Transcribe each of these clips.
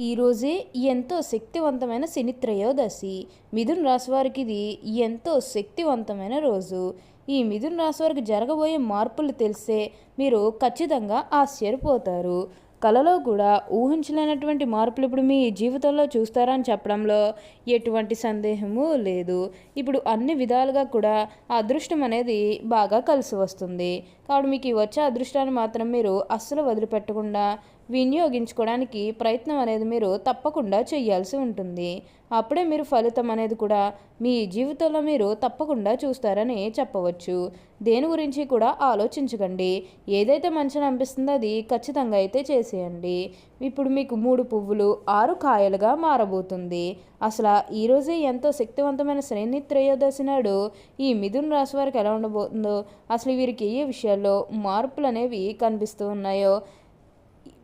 ఈరోజే ఎంతో శక్తివంతమైన శని త్రయోదశి. మిథున్ రాశి వారికి ఇది ఎంతో శక్తివంతమైన రోజు. ఈ మిథున్ రాశి వారికి జరగబోయే మార్పులు తెలిస్తే మీరు ఖచ్చితంగా ఆశ్చర్యపోతారు. కలలో కూడా ఊహించలేనటువంటి మార్పులు ఇప్పుడు మీ జీవితంలో చూస్తారని చెప్పడంలో ఎటువంటి సందేహము లేదు. ఇప్పుడు అన్ని విధాలుగా కూడా అదృష్టం అనేది బాగా కలిసి వస్తుంది. కాబట్టి మీకు వచ్చే అదృష్టాన్ని మాత్రం మీరు అస్సలు వదిలిపెట్టకుండా వినియోగించుకోవడానికి ప్రయత్నం అనేది మీరు తప్పకుండా చేయాల్సి ఉంటుంది. అప్పుడే మీరు ఫలితం అనేది కూడా మీ జీవితంలో మీరు తప్పకుండా చూస్తారని చెప్పవచ్చు. దేని గురించి కూడా ఆలోచించకండి. ఏదైతే మంచిగా అనిపిస్తుందో అది ఖచ్చితంగా అయితే చేసేయండి. ఇప్పుడు మీకు మూడు పువ్వులు ఆరు కాయలుగా మారబోతుంది. అసలు ఈరోజే ఎంతో శక్తివంతమైన శ్రేణి త్రయోదశి నాడు ఈ మిథున్ రాశి వారికి ఎలా ఉండబోతుందో అసలు వీరికి ఏ విషయాల్లో మార్పులు అనేవి కనిపిస్తూ ఉన్నాయో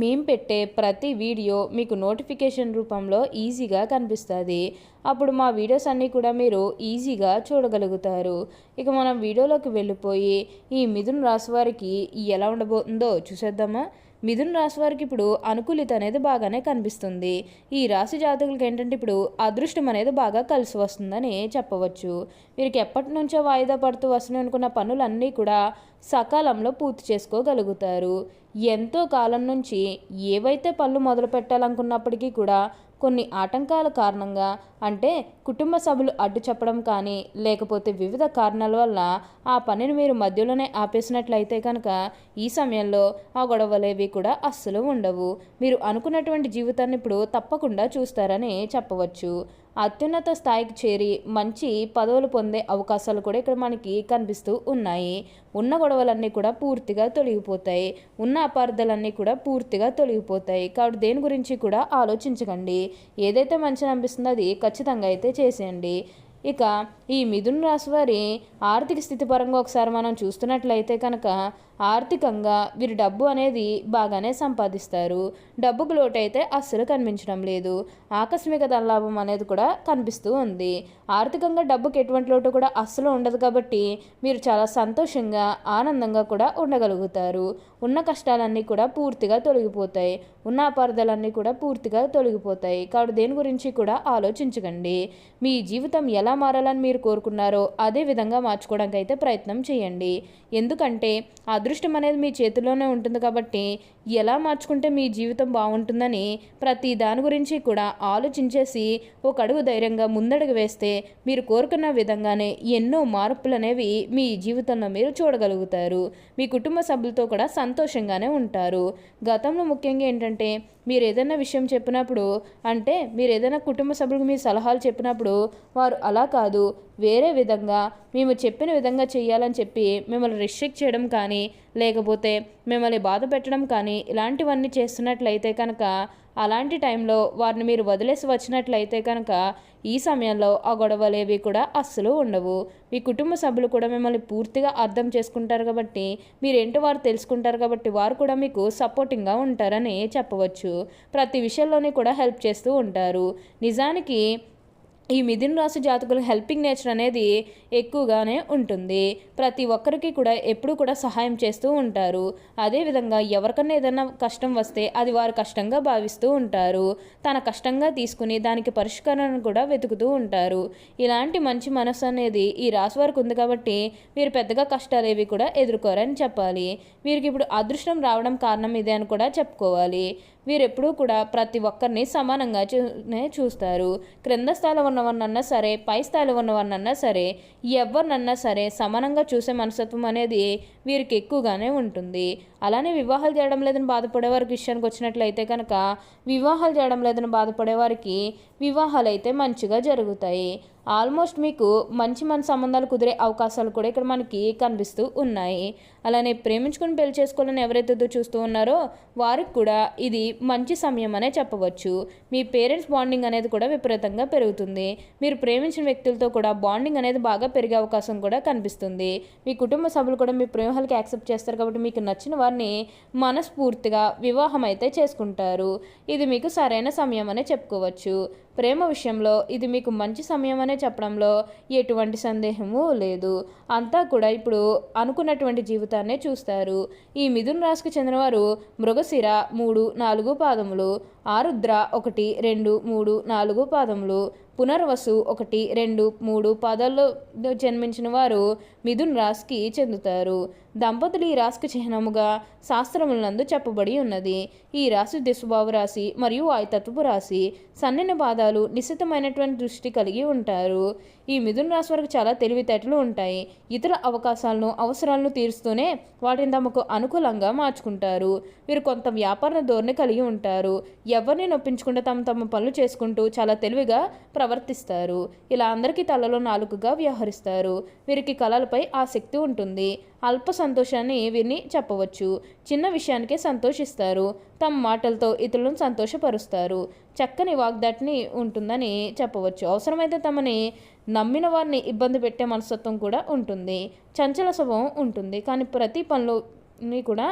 మేము పెట్టే ప్రతి వీడియో మీకు నోటిఫికేషన్ రూపంలో ఈజీగా కనిపిస్తుంది. అప్పుడు మా వీడియోస్ అన్నీ కూడా మీరు ఈజీగా చూడగలుగుతారు. ఇక మనం వీడియోలోకి వెళ్ళిపోయి ఈ మిథున్ రాశి వారికి ఎలా ఉండబోతుందో చూసేద్దామా? మిథున్ రాశి వారికి ఇప్పుడు అనుకూలిత అనేది బాగానే కనిపిస్తుంది. ఈ రాశి జాతకులకి ఏంటంటే ఇప్పుడు అదృష్టం అనేది బాగా కలిసి వస్తుందని చెప్పవచ్చు. వీరికి ఎప్పటి నుంచో వాయిదా పడుతూ వస్తున్నాయి అనుకున్న పనులన్నీ కూడా సకాలంలో పూర్తి చేసుకోగలుగుతారు. ఎంతో కాలం నుంచి ఏవైతే పనులు మొదలు పెట్టాలనుకున్నప్పటికీ కూడా కొన్ని ఆటంకాల కారణంగా అంటే కుటుంబ సభ్యులు అడ్డు చెప్పడం కానీ లేకపోతే వివిధ కారణాల వల్ల ఆ పనిని మీరు మధ్యలోనే ఆపేసినట్లయితే కనుక ఈ సమయంలో ఆ గొడవలేవి కూడా అస్సలు ఉండవు. మీరు అనుకున్నటువంటి జీవితాన్ని ఇప్పుడు తప్పకుండా చూస్తారని చెప్పవచ్చు. అత్యున్నత స్థాయికి చేరి మంచి పదవులు పొందే అవకాశాలు కూడా ఇక్కడ మనకి కనిపిస్తూ ఉన్నాయి. ఉన్న గొడవలన్నీ కూడా పూర్తిగా తొలగిపోతాయి. ఉన్న అపార్థాలన్నీ కూడా పూర్తిగా తొలగిపోతాయి. కాబట్టి దేని గురించి కూడా ఆలోచించకండి. ఏదైతే మంచిగా అనిపిస్తుందో అది ఖచ్చితంగా అయితే చేసేయండి. ఇక ఈ మిథున్ రాశి వారి ఆర్థిక స్థితి పరంగా ఒకసారి మనం చూస్తున్నట్లయితే కనుక ఆర్థికంగా వీరు డబ్బు అనేది బాగానే సంపాదిస్తారు. డబ్బుకు లోటైతే అస్సలు కనిపించడం లేదు. ఆకస్మిక ధనలాభం అనేది కూడా కనిపిస్తూ ఉంది. ఆర్థికంగా డబ్బుకి ఎటువంటి లోటు కూడా అస్సలు ఉండదు కాబట్టి మీరు చాలా సంతోషంగా ఆనందంగా కూడా ఉండగలుగుతారు. ఉన్న కష్టాలన్నీ కూడా పూర్తిగా తొలగిపోతాయి. ఉన్న అపార్థాలన్నీ కూడా పూర్తిగా తొలగిపోతాయి. కాబట్టి దేని గురించి కూడా ఆలోచించకండి. మీ జీవితం ఎలా మారాలని మీరు కోరుకున్నారో అదే విధంగా మార్చుకోవడానికి అయితే ప్రయత్నం చేయండి. ఎందుకంటే అదృష్టం అనేది మీ చేతిలోనే ఉంటుంది కాబట్టి ఎలా మార్చుకుంటే మీ జీవితం బాగుంటుందని ప్రతి దాని గురించి కూడా ఆలోచించేసి ఒక అడుగు ధైర్యంగా ముందడుగు వేస్తే మీరు కోరుకున్న విధంగానే ఎన్నో మార్పులు అనేవి మీ జీవితంలో మీరు చూడగలుగుతారు. మీ కుటుంబ సభ్యులతో కూడా సంతోషంగానే ఉంటారు. గతంలో ముఖ్యంగా ఏంటంటే మీరు ఏదైనా విషయం చెప్పినప్పుడు అంటే మీరు ఏదైనా కుటుంబ సభ్యులకు మీ సలహాలు చెప్పినప్పుడు వారు అలా కాదు. వేరే విధంగా మేము చెప్పిన విధంగా చేయాలని చెప్పి మిమ్మల్ని రిస్ట్రిక్ట్ చేయడం కానీ లేకపోతే మిమ్మల్ని బాధ పెట్టడం కానీ ఇలాంటివన్నీ చేస్తున్నట్లయితే కనుక అలాంటి టైంలో వారిని మీరు వదిలేసి వచ్చినట్లయితే కనుక ఈ సమయంలో ఆ గొడవలేవి కూడా అస్సలు ఉండవు. మీ కుటుంబ సభ్యులు కూడా మిమ్మల్ని పూర్తిగా అర్థం చేసుకుంటారు కాబట్టి మీరేంటో వారు తెలుసుకుంటారు కాబట్టి వారు కూడా మీకు సపోర్టింగ్గా ఉంటారని చెప్పవచ్చు. ప్రతి విషయంలోనే కూడా హెల్ప్ చేస్తూ ఉంటారు. నిజానికి ఈ మిథున రాశి జాతకుల హెల్పింగ్ నేచర్ అనేది ఎక్కువగానే ఉంటుంది. ప్రతి ఒక్కరికి కూడా ఎప్పుడూ కూడా సహాయం చేస్తూ ఉంటారు. అదేవిధంగా ఎవరికన్నా ఏదైనా కష్టం వస్తే అది వారు కష్టంగా భావిస్తూ ఉంటారు. తన కష్టంగా తీసుకుని దానికి పరిష్కారాన్ని కూడా వెతుకుతూ ఉంటారు. ఇలాంటి మంచి మనసు అనేది ఈ రాశి వారికి ఉంది కాబట్టి వీరు పెద్దగా కష్టాలు ఏవి కూడా ఎదుర్కోరని చెప్పాలి. వీరికి ఇప్పుడు అదృష్టం రావడం కారణం ఇదే అని కూడా చెప్పుకోవాలి. వీరెప్పుడూ కూడా ప్రతి ఒక్కరిని సమానంగా చూనే చూస్తారు. క్రింద స్థాయిలో ఉన్నవన్నన్నా సరే పై స్థాయిలో ఉన్నవన్నన్నా సరే ఎవరినన్నా సరే సమానంగా చూసే మనస్తత్వం అనేది వీరికి ఎక్కువగానే ఉంటుంది. అలానే వివాహాలు చేయడం లేదని బాధపడే వారికి విషయానికి వచ్చినట్లయితే కనుక వివాహాలు చేయడం లేదని బాధపడే వారికి వివాహాలు అయితే మంచిగా జరుగుతాయి. ఆల్మోస్ట్ మీకు మంచి మన సంబంధాలు కుదిరే అవకాశాలు కూడా ఇక్కడ మనకి కనిపిస్తూ ఉన్నాయి. అలానే ప్రేమించుకుని పెళ్ళి చేసుకోవాలని ఎవరైతే చూస్తూ ఉన్నారో వారికి కూడా ఇది మంచి సమయం అనే చెప్పవచ్చు. మీ పేరెంట్స్ బాండింగ్ అనేది కూడా విపరీతంగా పెరుగుతుంది. మీరు ప్రేమించిన వ్యక్తులతో కూడా బాండింగ్ అనేది బాగా పెరిగే అవకాశం కూడా కనిపిస్తుంది. మీ కుటుంబ సభ్యులు కూడా మీ ప్రేమలకి యాక్సెప్ట్ చేస్తారు కాబట్టి మీకు నచ్చిన వారిని మనస్ఫూర్తిగా వివాహం అయితే చేసుకుంటారు. ఇది మీకు సరైన సమయం అనే చెప్పుకోవచ్చు. ప్రేమ విషయంలో ఇది మీకు మంచి సమయం అనే చెప్పడంలో ఎటువంటి సందేహము లేదు. అంతా కూడా ఇప్పుడు అనుకున్నటువంటి జీవితాన్నే చూస్తారు. ఈ మిథున్ రాశికి చెందినవారు మృగశిర మూడు నాలుగు పాదములు. ఆరుద్ర ఒకటి రెండు మూడు నాలుగు పాదములు. పునర్వసు ఒకటి రెండు మూడు పాదాల్లో జన్మించిన వారు మిథున్ రాశికి చెందుతారు. దంపతులు ఈ రాశికి చిహ్నముగా శాస్త్రములందు చెప్పబడి ఉన్నది. ఈ రాశి దిశుభావ రాశి మరియు ఆయతత్వపు రాశి. సన్నని పాదాలు నిశ్చితమైనటువంటి దృష్టి కలిగి ఉంటారు. ఈ మిథున్ రాశి వరకు చాలా తెలివితేటలు ఉంటాయి. ఇతర అవకాశాలను అవసరాలను తీరుస్తూనే వాటిని తమకు అనుకూలంగా మార్చుకుంటారు. వీరు కొంత వ్యాపార ధోరణి కలిగి ఉంటారు. ఎవరిని నొప్పించకుండా తమ తమ పనులు చేసుకుంటూ చాలా తెలివిగా ప్రవర్తిస్తారు. ఇలా అందరికీ తలలో నాలుగుగా వ్యవహరిస్తారు. వీరికి కళలపై ఆసక్తి ఉంటుంది. అల్ప సంతోషాన్ని వీరిని చెప్పవచ్చు. చిన్న విషయానికే సంతోషిస్తారు. తమ మాటలతో ఇతరులను సంతోషపరుస్తారు. చక్కని వాగ్దాటిని ఉంటుందని చెప్పవచ్చు. అవసరమైతే తమని నమ్మిన వారిని ఇబ్బంది పెట్టే మనస్తత్వం కూడా ఉంటుంది. చంచల స్వభావం ఉంటుంది. కానీ ప్రతి పనులని కూడా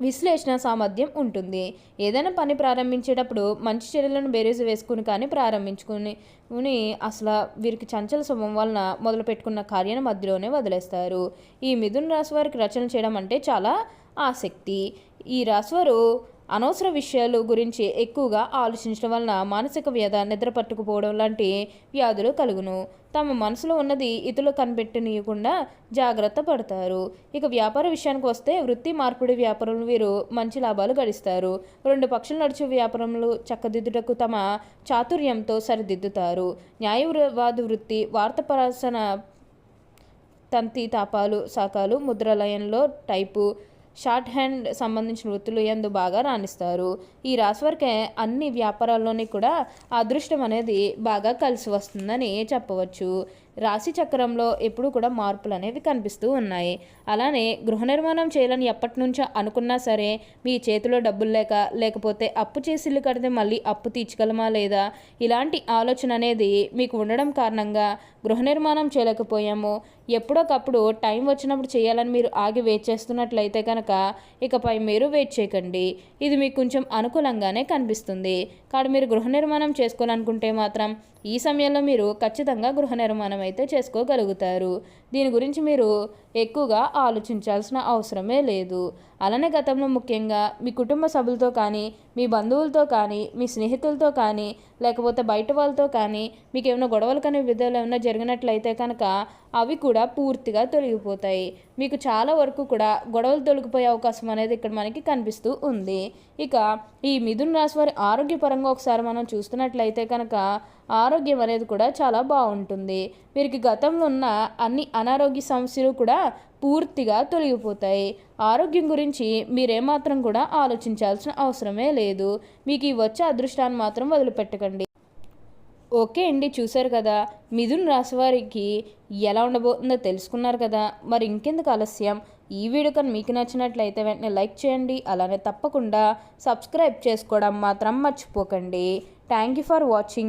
విశ్లేషణ సామర్థ్యం ఉంటుంది. ఏదైనా పని ప్రారంభించేటప్పుడు మంచి చర్యలను బేరేజ్ వేసుకుని కానీ ప్రారంభించుకుని అసలు వీరికి చంచల స్వభావం వలన మొదలు పెట్టుకున్న కార్యాన్ని మధ్యలోనే వదిలేస్తారు. ఈ మిథున రాశి వారికి రచన చేయడం అంటే చాలా ఆసక్తి. ఈ రాశివారు అనవసర విషయాలు గురించి ఎక్కువగా ఆలోచించడం వలన మానసిక వ్యధ నిద్ర పట్టుకుపోవడం లాంటి వ్యాధులు కలుగును. తమ మనసులో ఉన్నది ఇతరులు కనిపెట్టనీయకుండా జాగ్రత్త పడతారు. ఇక వ్యాపార విషయానికి వస్తే వృత్తి మార్పిడి వ్యాపారంలో వీరు మంచి లాభాలు గడిస్తారు. రెండు పక్షులు నడిచే వ్యాపారంలో చక్కదిద్దుటకు తమ చాతుర్యంతో సరిదిద్దుతారు. న్యాయవాద వృత్తి వార్తాపరాసన తంతి తాపాలు శాఖలు ముద్రాలయంలో టైపు షార్ట్ హ్యాండ్ సంబంధించిన వృత్తులు ఎందు బాగా రాణిస్తారు. ఈ రాశి వారికి అన్ని వ్యాపారాల్లోని కూడా అదృష్టం అనేది బాగా కలిసి వస్తుందని చెప్పవచ్చు. రాశి చక్రంలో ఎప్పుడూ కూడా మార్పులు అనేవి కనిపిస్తూ ఉన్నాయి. అలానే గృహ నిర్మాణం చేయాలని ఎప్పటి నుంచో అనుకున్నా సరే మీ చేతిలో డబ్బులు లేక లేకపోతే అప్పు చేసి ఇల్లు కడితే మళ్ళీ అప్పు తీర్చగలమా లేదా? ఇలాంటి ఆలోచన అనేది మీకు ఉండడం కారణంగా గృహ నిర్మాణం చేయలేకపోయాము. ఎప్పుడోకప్పుడు టైం వచ్చినప్పుడు చేయాలని మీరు ఆగి వెయిట్ చేస్తున్నట్లయితే కనుక ఇకపై మీరు వెయిట్ చేయకండి. ఇది మీకు కొంచెం అనుకూలంగానే కనిపిస్తుంది. కాబట్టి మీరు గృహ నిర్మాణం చేసుకోవాలనుకుంటే మాత్రం ఈ సమయంలో మీరు ఖచ్చితంగా గృహ నిర్మాణం అయితే చేసుకోగలుగుతారు. దీని గురించి మీరు ఎక్కువగా ఆలోచించాల్సిన అవసరమే లేదు. అలానే గతంలో ముఖ్యంగా మీ కుటుంబ సభ్యులతో కానీ మీ బంధువులతో కానీ మీ స్నేహితులతో కానీ లేకపోతే బయట వాళ్ళతో కానీ మీకు ఏమైనా గొడవలు కానీ విధాలు ఏమైనా జరిగినట్లయితే కనుక అవి కూడా పూర్తిగా తొలగిపోతాయి. మీకు చాలా వరకు కూడా గొడవలు తొలగిపోయే అవకాశం అనేది ఇక్కడ మనకి కనిపిస్తూ ఉంది. ఇక ఈ మిథున్ రాశి వారి ఆరోగ్యపరంగా ఒకసారి మనం చూస్తున్నట్లయితే కనుక ఆరోగ్యం అనేది కూడా చాలా బాగుంటుంది. వీరికి గతంలో ఉన్న అన్ని అనారోగ్య సమస్యలు కూడా పూర్తిగా తొలగిపోతాయి. ఆరోగ్యం గురించి మీరేమాత్రం కూడా ఆలోచించాల్సిన అవసరమే లేదు. మీకు ఈ వచ్చే అదృష్టాన్ని మాత్రం వదిలిపెట్టకండి. ఓకే అండి చూశారు కదా. మిథున్ రాశి వారికి ఎలా ఉండబోతుందో తెలుసుకున్నారు కదా. మరి ఇంకెందుకు ఆలస్యం? ఈ వీడియో కానీ మీకు నచ్చినట్లయితే వెంటనే లైక్ చేయండి. అలానే తప్పకుండా సబ్స్క్రైబ్ చేసుకోవడం మాత్రం మర్చిపోకండి. Thank you for watching.